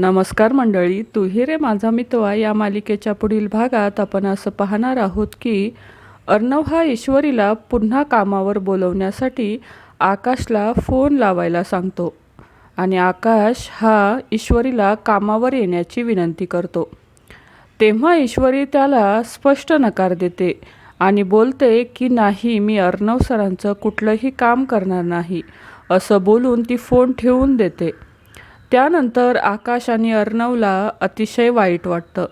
नमस्कार मंडळी तू रे माझा मितवा या मालिकेच्या पुढील भागात आपण असं पाहणार आहोत की अर्णव हा ईश्वरीला पुन्हा कामावर बोलवण्यासाठी आकाशला फोन लावायला सांगतो आणि आकाश हा ईश्वरीला कामावर येण्याची विनंती करतो. तेव्हा ईश्वरी त्याला स्पष्ट नकार देते आणि बोलते की नाही मी अर्णव सरांचं कुठलंही काम करणार नाही असं बोलून ती फोन ठेवून देते. त्यानंतर आकाश आणि अर्णवला अतिशय वाईट वाटतं.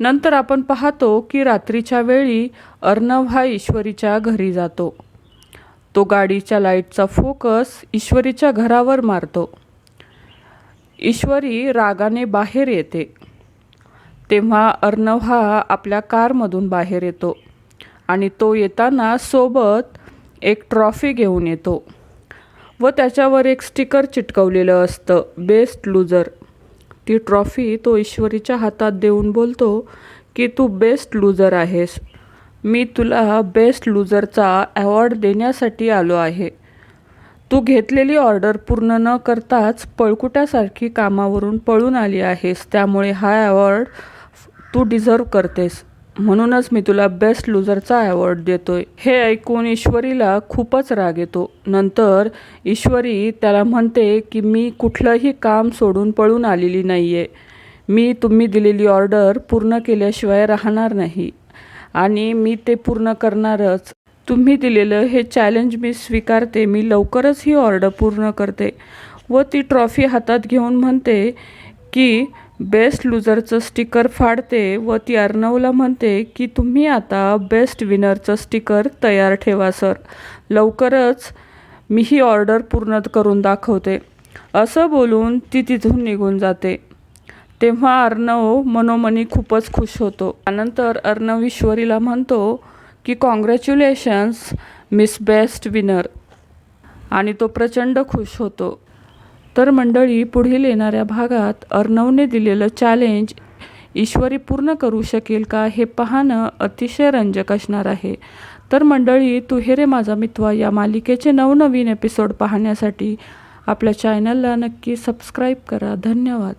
नंतर आपण पाहतो की रात्रीच्या वेळी अर्णव हा ईश्वरीच्या घरी जातो. तो गाडीच्या लाईटचा फोकस ईश्वरीच्या घरावर मारतो. ईश्वरी रागाने बाहेर येते. तेव्हा अर्णव हा आपल्या कारमधून बाहेर येतो आणि तो येताना सोबत एक ट्रॉफी घेऊन येतो. व त्याच्यावर एक स्टिकर चिटकवलेलं असतं. Best loser. ती ट्रॉफी तो ईश्वरीच्या हातात देऊन बोलतो की तू बेस्ट लूजर आहेस. मी तुला बेस्ट लूजरचा अवॉर्ड देण्यासाठी आलो आहे. तू घेतलेली ऑर्डर पूर्ण न करताच पळकुट्यासारखी कामावरून पळून आली आहेस. त्यामुळे हा अवॉर्ड तू डिझर्व करतेस. म्हणूनच मी तुला बेस्ट लुझरचा अवॉर्ड देतोय. हे ऐकून ईश्वरीला खूपच राग येतो. नंतर ईश्वरी त्याला म्हणते की मी कुठलंही काम सोडून पळून आलेली नाही आहे मी तुम्ही दिलेली ऑर्डर पूर्ण केल्याशिवाय राहणार नाही. आणि मी ते पूर्ण करणारच. तुम्ही दिलेलं हे चॅलेंज मी स्वीकारते. मी लवकरच ही ऑर्डर पूर्ण करते. व ती ट्रॉफी हातात घेऊन म्हणते की बेस्ट लुझरचं स्टिकर फाडते व ती अर्णवला म्हणते की तुम्ही आता बेस्ट विनरचं स्टिकर तयार ठेवा सर लवकरच मी ही ऑर्डर पूर्ण करून दाखवते. असं बोलून ती तिथून निघून जाते. तेव्हा अर्णव मनोमनी खूपच खुश होतो. त्यानंतर अर्णव ईश्वरीला म्हणतो की कॉंग्रॅच्युलेशन्स मिस बेस्ट विनर आणि तो प्रचंड खुश होतो. तर मंडळी पुढील येणाऱ्या भागात अर्णवने दिलेलं चॅलेंज ईश्वरी पूर्ण करू शकेल का हे पाहणं अतिशय रंजक असणार आहे. तर मंडळी तू हे रे माझा मित्वा या मालिकेचे नवनवीन एपिसोड पाहण्यासाठी आपल्या चॅनलला नक्की सबस्क्राईब करा. धन्यवाद.